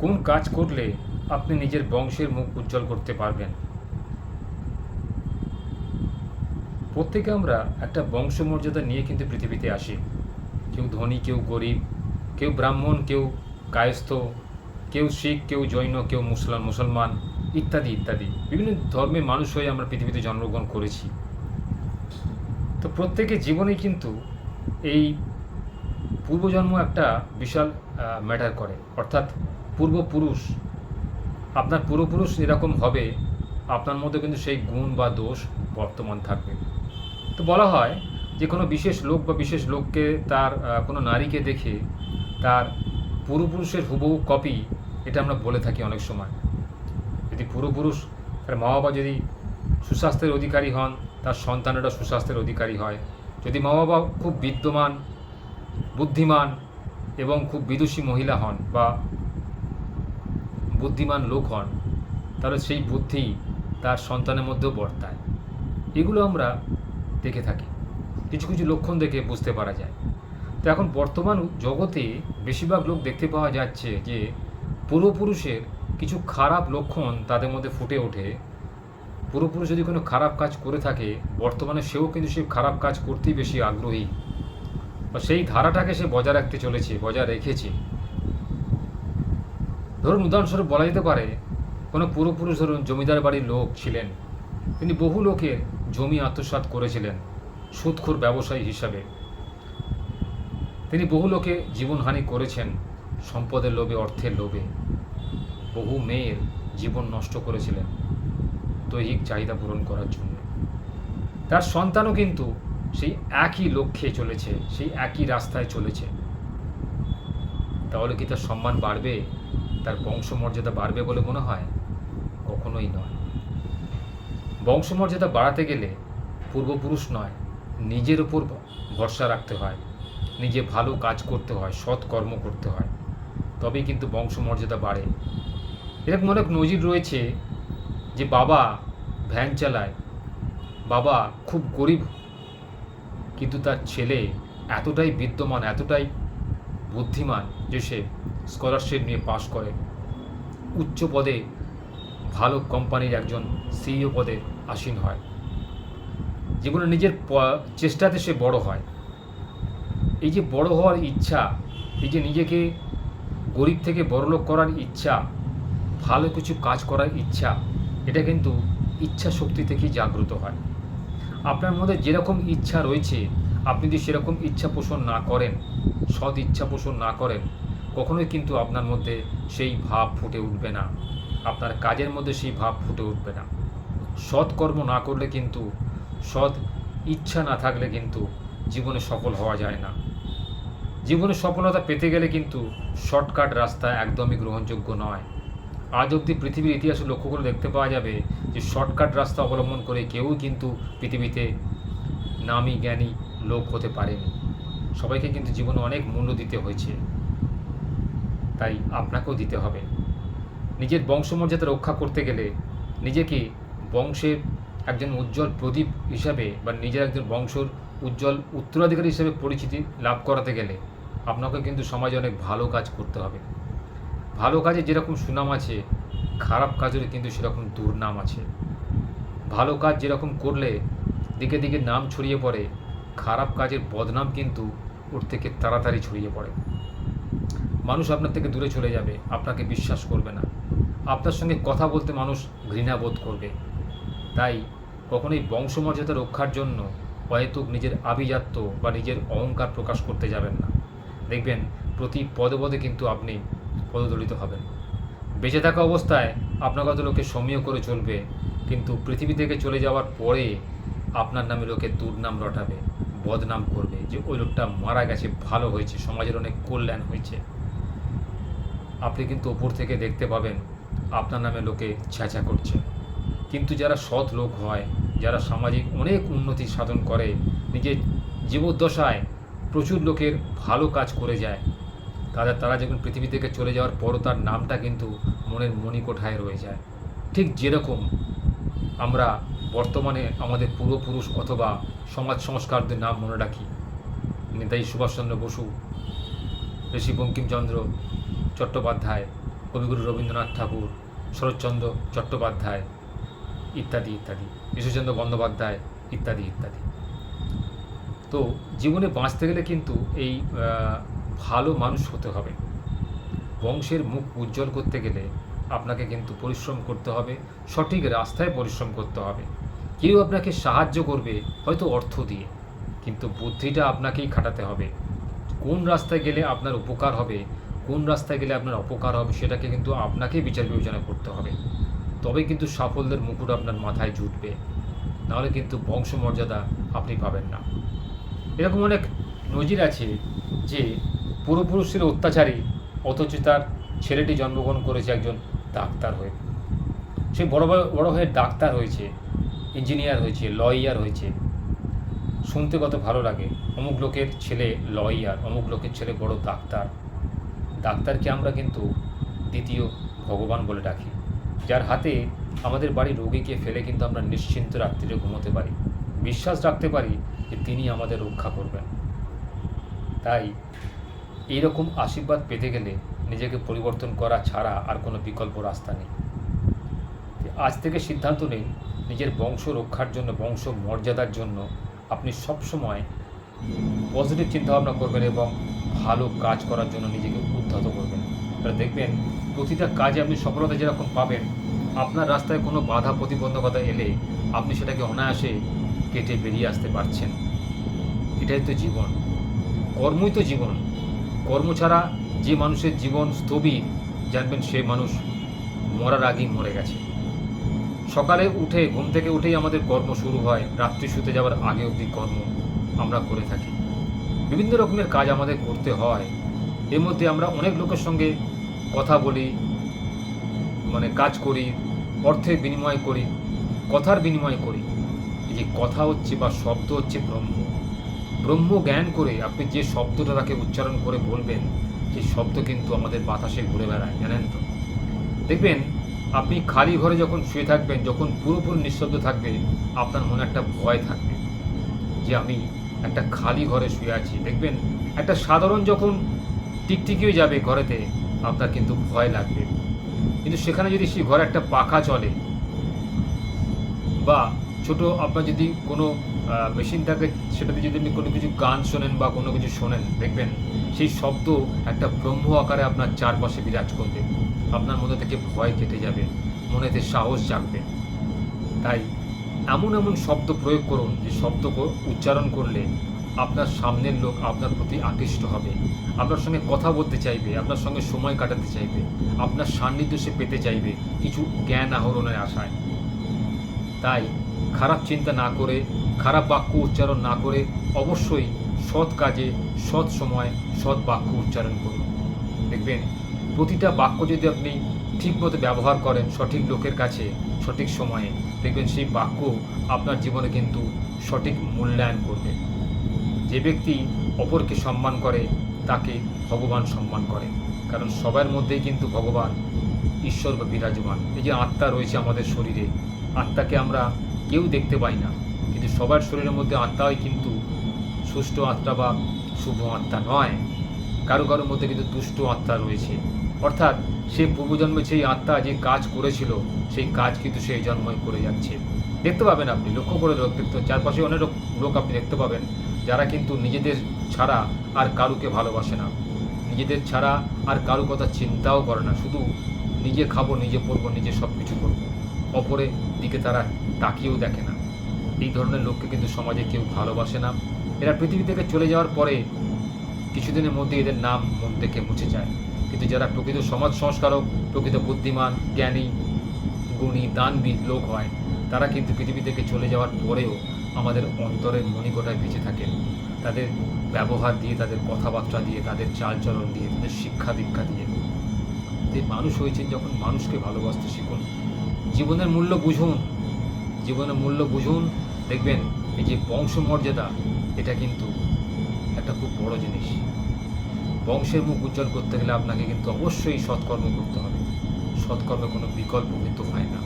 কোন কাজ করলে আপনি নিজের বংশের মুখ উজ্জ্বল করতে পারবেন? প্রত্যেকে আমরা একটা বংশমর্যাদা নিয়ে কিন্তু পৃথিবীতে আসি। কেউ ধনী, কেউ গরিব, কেউ ব্রাহ্মণ, কেউ কায়স্থ, কেউ শিখ, কেউ জৈন, কেউ মুসলাম মুসলমান ইত্যাদি ইত্যাদি। বিভিন্ন ধর্মের মানুষ হয়ে আমরা পৃথিবীতে জন্মগ্রহণ করেছি। তো প্রত্যেকের জীবনে কিন্তু এই পূর্বজন্ম একটা বিশাল ম্যাটার করে। অর্থাৎ পূর্বপুরুষ, আপনার পূর্বপুরুষ এরকম হবে, আপনার মধ্যে কিন্তু সেই গুণ বা দোষ বর্তমান থাকবে। তো বলা হয় যে কোনো বিশেষ লোক বা বিশেষ লোককে তার কোনো নারীকে দেখে তার পূর্বপুরুষের হুবহু কপি, এটা আমরা বলে থাকি অনেক সময়। যদি পূর্বপুরুষ তার মা বাবা যদি সুস্বাস্থ্যের অধিকারী হন, তার সন্তানেরা সুস্বাস্থ্যের অধিকারী হয়। যদি মা বাবা খুব বিদ্যমান, বুদ্ধিমান এবং খুব বিদুষী মহিলা হন বা বুদ্ধিমান লোক হন, তাহলে সেই বুদ্ধি তার সন্তানের মধ্যেও বর্তায়। এগুলো আমরা দেখে থাকি। কিছু কিছু লক্ষণ দেখে বুঝতে পারা যায়। তো এখন বর্তমান জগতে বেশিরভাগ লোক দেখতে পাওয়া যাচ্ছে যে, পূর্বপুরুষের কিছু খারাপ লক্ষণ তাদের মধ্যে ফুটে ওঠে। পূর্বপুরুষ যদি কোনো খারাপ কাজ করে থাকে, বর্তমানে সেও কিন্তু সেই খারাপ কাজ করতেই বেশি আগ্রহী। বা সেই ধারাটাকে সে বজায় রাখতে চলেছে, বজায় রেখেছে। ধরুন উদাহরণস্বরূপ বলা যেতে পারে, কোনো পূর্বপুরুষ ধরুন জমিদার বাড়ির লোক ছিলেন। তিনি বহু লোকের জমি আত্মসাৎ করেছিলেন, সুদখোর ব্যবসায়ী হিসাবে। তিনি বহু লোকে জীবনহানি করেছেন, সম্পদের লোভে, অর্থের লোভে। বহু মেয়ের জীবন নষ্ট করেছিলেন, দৈহিক চাহিদা পূরণ করার জন্য। তার সন্তানও কিন্তু সেই একই লক্ষ্যে চলেছে, সেই একই রাস্তায় চলেছে। তাহলে কি তার সম্মান বাড়বে? তার বংশমর্যাদা বাড়বে বলে মনে হয়, কখনোই নয়। বংশমর্যাদা বাড়াতে গেলে পূর্বপুরুষ নয়, নিজের উপর ভরসা রাখতে হয়, নিজে ভালো কাজ করতে হয়, সৎ কর্ম করতে হয়, তবেই কিন্তু বংশমর্যাদা বাড়ে। এরকম অনেক নজির রয়েছে যে বাবা ভ্যান চালায়, বাবা খুব গরিব, কিন্তু তার ছেলে এতটাই বিদ্যমান, এতটাই বুদ্ধিমান যে সে স্কলারশিপ নিয়ে পাশ করে। উচ্চ পদে ভালো কোম্পানির একজন সিইও পদে আসীন হয়। জীবনে নিজের চেষ্টাতে সে বড় হয়। এই যে বড় হওয়ার ইচ্ছা, এই যে নিজেকে গরিব থেকে বড়লোক করার ইচ্ছা, ভালো কিছু কাজ করার ইচ্ছা, এটা কিন্তু ইচ্ছা শক্তি থেকেই জাগ্রত হয়। আপনার মধ্যে যেরকম ইচ্ছা রয়েছে, আপনি যদি সেরকম ইচ্ছা পোষণ না করেন, সৎ ইচ্ছা পোষণ না করেন কখনোই কিন্তু আপনার মধ্যে সেই ভাব ফুটে উঠবে না। আপনার কাজের মধ্যে সেই ভাব ফুটে উঠবে না। সৎ কর্ম না করলে কিন্তু, সৎ ইচ্ছা না থাকলে কিন্তু জীবনে সফল হওয়া যায় না। জীবনে সফলতা পেতে গেলে কিন্তু শর্টকাট রাস্তা একদমই গ্রহণযোগ্য নয়। আজ অবধি পৃথিবীর ইতিহাসে লক্ষ্য করে দেখতে পাওয়া যাবে যে শর্টকাট রাস্তা অবলম্বন করে কেউই কিন্তু পৃথিবীতে নামি জ্ঞানী লোক হতে পারেনি। সবাইকে কিন্তু জীবনে অনেক মূল্য দিতে হয়েছে। তাই আপনাকেও দিতে হবে। নিজের বংশমর্যাদা রক্ষা করতে গেলে নিজেকে বংশের একজন উজ্জ্বল প্রদীপ হিসাবে বা নিজের একজন বংশর উজ্জ্বল উত্তরাধিকারী হিসেবে পরিচিতি লাভ করাতে গেলে আপনাকে কিন্তু সমাজে অনেক ভালো কাজ করতে হবে। ভালো কাজে যেরকম সুনাম আছে, খারাপ কাজের কিন্তু সেরকম দুর্নাম আছে। ভালো কাজ যেরকম করলে দিকে দিকে নাম ছড়িয়ে পড়ে, খারাপ কাজের বদনাম কিন্তু ওর থেকে তাড়াতাড়ি ছড়িয়ে পড়ে। মানুষ আপনার থেকে দূরে চলে যাবে, আপনাকে বিশ্বাস করবে না। আপনার সঙ্গে কথা বলতে মানুষ ঘৃণা বোধ করবে। তাই কখনোই বংশমর্যাদা রক্ষার জন্য অহেতুক নিজের আভিজাত্য বা নিজের অহংকার প্রকাশ করতে যাবেন না। দেখবেন প্রতি পদে পদে কিন্তু আপনি পদদলিত হবেন। বেঁচে থাকা অবস্থায় আপনার কত লোকে সমীহ করে চলবে, কিন্তু পৃথিবী থেকে চলে যাওয়ার পরে আপনার নামে লোকে দুর্নাম রটাবে। বদনাম করবে যে ওই লোকটা মারা গেছে, ভালো হয়েছে, সমাজের অনেক কল্যাণ হয়েছে। আপনি কিন্তু ওপর থেকে দেখতে পাবেন আপনার নামে লোকে ছ্যাঁচা করছে। কিন্তু যারা সৎ লোক হয়, যারা সামাজিক অনেক উন্নতি সাধন করে, নিজের জীবদ্দশায় প্রচুর লোকের ভালো কাজ করে যায় তারা তারা যখন পৃথিবী থেকে চলে যাওয়ার পরও তার নামটা কিন্তু মনের মণিকোঠায় রয়ে যায়। ঠিক যেরকম আমরা বর্তমানে আমাদের পূর্বপুরুষ অথবা সমাজ সংস্কারদের নাম মনে রাখি। নেতাজি সুভাষচন্দ্র বসু, ঋষি বঙ্কিমচন্দ্র চট্টোপাধ্যায়, কবিগুরু রবীন্দ্রনাথ ঠাকুর, শরৎচন্দ্র চট্টোপাধ্যায় ইত্যাদি ইত্যাদি ঈশ্বরচন্দ্র বন্দ্যোপাধ্যায় ইত্যাদি ইত্যাদি। তো জীবনে বাঁচতে গেলে কিন্তু এই ভালো মানুষ হতে হবে। বংশের মুখ উজ্জ্বল করতে গেলে আপনাকে কিন্তু পরিশ্রম করতে হবে, সঠিক রাস্তায় পরিশ্রম করতে হবে। কেউ আপনাকে সাহায্য করবে হয়তো অর্থ দিয়ে, কিন্তু বুদ্ধিটা আপনাকেই খাটাতে হবে। কোন রাস্তায় গেলে আপনার উপকার হবে, কোন রাস্তায় গেলে আপনার অপকার হবে, সেটাকে কিন্তু আপনাকেই বিচার বিবেচনা করতে হবে। তবে কিন্তু সাফল্যের মুকুট আপনার মাথায় জুটবে। নাহলে কিন্তু বংশমর্যাদা আপনি পাবেন না। এরকম অনেক নজির আছে যে পূর্বপুরুষের অত্যাচারী, অথচ তার ছেলেটি জন্মগ্রহণ করেছে একজন ডাক্তার হয়ে। সে বড় বড়- হয়ে ডাক্তার হয়েছে। ইঞ্জিনিয়ার হয়েছে, লয়ার হয়েছে। শুনতে কত ভালো লাগে। অমুক লোকের ছেলে লয়ার, অমুক লোকের ছেলে বড় ডাক্তার। ডাক্তারকে আমরা কিন্তু দ্বিতীয় ভগবান বলে ডাকি। যার হাতে আমাদের বাড়ির রোগীকে ফেলে কিন্তু আমরা নিশ্চিন্ত রাত্রিরে ঘুমোতে পারি। বিশ্বাস রাখতে পারি যে তিনি আমাদের রক্ষা করবেন। তাই এইরকম আশীর্বাদ পেতে গেলে নিজেকে পরিবর্তন করা ছাড়া আর কোনো বিকল্প রাস্তা নেই। আজ থেকে সিদ্ধান্ত নিন নিজের বংশ রক্ষার জন্য, বংশ মর্যাদার জন্য আপনি সবসময় পজিটিভ চিন্তাভাবনা করবেন এবং ভালো কাজ করার জন্য নিজেকে উদ্ধত করবেন। তাহলে দেখবেন, প্রতিটা কাজে আপনি সফলতা যেরকম পাবেন, আপনার রাস্তায় কোনো বাধা প্রতিবন্ধকতা এলে আপনি সেটাকে অনায়াসে কেটে বেরিয়ে আসতে পারছেন। এটাই তো জীবন। কর্মই তো জীবন। কর্ম ছাড়া যে মানুষের জীবন স্থবির, জানবেন সে মানুষ মরার আগেই মরে গেছে। সকালে উঠে, ঘুম থেকে উঠেই আমাদের কর্ম শুরু হয়। রাত্রি শুতে যাওয়ার আগে অবধি কর্ম আমরা করে থাকি। বিভিন্ন রকমের কাজ আমাদের করতে হয়। এর মধ্যে আমরা অনেক লোকের সঙ্গে কথা বলি মানে কাজ করি, অর্থের বিনিময় করি, কথার বিনিময় করি। এই যে কথা হচ্ছে বা শব্দ হচ্ছে ব্রহ্ম। ব্রহ্ম জ্ঞান করে আপনি যে শব্দটা তাকে উচ্চারণ করে বলবেন, সেই শব্দ কিন্তু আমাদের বাতাসে ঘুরে বেড়ায়, জানেন তো? দেখবেন আপনি খালি ঘরে যখন শুয়ে থাকবেন, যখন পুরোপুরি নিঃশব্দ থাকবে, আপনার মনে একটা ভয় থাকবে যে আমি একটা খালি ঘরে শুয়ে আছি। দেখবেন, একটা সাধারণ যখন টিকটিকিও যাবে ঘরেতে, আপনার কিন্তু ভয় লাগবে। কিন্তু সেখানে যদি সেই ঘরে একটা পাখা চলে, বা ছোট আপনার যদি কোনো মেশিন থাকে, সেটাতে যদি আপনি কোনো কিছু গান শোনেন বা কোনো কিছু শোনেন, দেখবেন সেই শব্দ একটা ব্রহ্ম আকারে আপনার চারপাশে বিরাজ করবে। আপনার মধ্যে থেকে ভয় কেটে যাবে, মনেতে সাহস জাগবে। তাই এমন এমন শব্দ প্রয়োগ করুন, যে শব্দ উচ্চারণ করলে আপনার সামনের লোক আপনার প্রতি আকৃষ্ট হবে। আপনার সঙ্গে কথা বলতে চাইবে, আপনার সঙ্গে সময় কাটাতে চাইবে, আপনার সান্নিধ্য সে পেতে চাইবে কিছু জ্ঞান আহরণের আশায়। তাই খারাপ চিন্তা না করে, খারাপ বাক্য উচ্চারণ না করে অবশ্যই সৎ কাজে সৎ সময়, সৎ বাক্য উচ্চারণ করুন। দেখবেন, প্রতিটা বাক্য যদি আপনি ঠিকমতো ব্যবহার করেন সঠিক লোকের কাছে, সঠিক সময়ে, দেখবেন সেই বাক্য আপনার জীবনে কিন্তু সঠিক মূল্যায়ন করবে। যে ব্যক্তি অপরকে সম্মান করে, তাকে ভগবান সম্মান করে। কারণ সবার মধ্যেই কিন্তু ভগবান ঈশ্বর বা বিরাজমান। এই যে আত্মা রয়েছে আমাদের শরীরে, আত্মাকে আমরা কেউ দেখতে পাই না। কিন্তু সবার শরীরের মধ্যে আত্মাই কিন্তু সুষ্ঠু আত্মা বা শুভ আত্মা নয়। কারও কারোর মধ্যে কিন্তু দুষ্ট আত্মা রয়েছে। অর্থাৎ সে পূর্বজন্মে সেই আত্মা যে কাজ করেছিল, সেই কাজ কিন্তু সেই জন্মই করে যাচ্ছে। দেখতে পাবেন আপনি, লক্ষ্য করে দেখতে চারপাশে অনেক লোক- আপনি দেখতে পাবেন, যারা কিন্তু নিজেদের ছাড়া আর কারুকে ভালোবাসে না। নিজেদের ছাড়া আর কারু কথা চিন্তাও করে না। শুধু নিজে খাব, নিজে পরবো, নিজে সব কিছু করব। অপরের দিকে তারা তাকিয়েও দেখে না। এই ধরনের লোককে কিন্তু সমাজে কেউ ভালোবাসে না। এরা পৃথিবী থেকে চলে যাওয়ার পরে কিছুদিনের মধ্যে এদের নাম মন থেকে মুছে যায়। কিন্তু যারা প্রকৃত সমাজ সংস্কারক, প্রকৃত বুদ্ধিমান, জ্ঞানী, গুণী দানবিদ লোক হয়, তারা কিন্তু পৃথিবী থেকে চলে যাওয়ার পরেও আমাদের অন্তরের মণিকোটায় বেঁচে থাকেন। তাদের ব্যবহার দিয়ে, তাদের কথাবার্তা দিয়ে, তাদের চালচলন দিয়ে, তাদের শিক্ষা দীক্ষা দিয়ে। যে মানুষ হয়েছেন যখন মানুষকে ভালোবাসতে শিখুন। জীবনের মূল্য বুঝুন। জীবনের মূল্য বুঝুন। দেখবেন এই যে বংশমর্যাদা এটা কিন্তু একটা খুব বড় জিনিস। বংশের মুখ উজ্জ্বল করতে গেলে আপনাকে কিন্তু অবশ্যই সৎকর্ম করতে হবে। সৎকর্মে কোনো বিকল্প কিন্তু হয় না।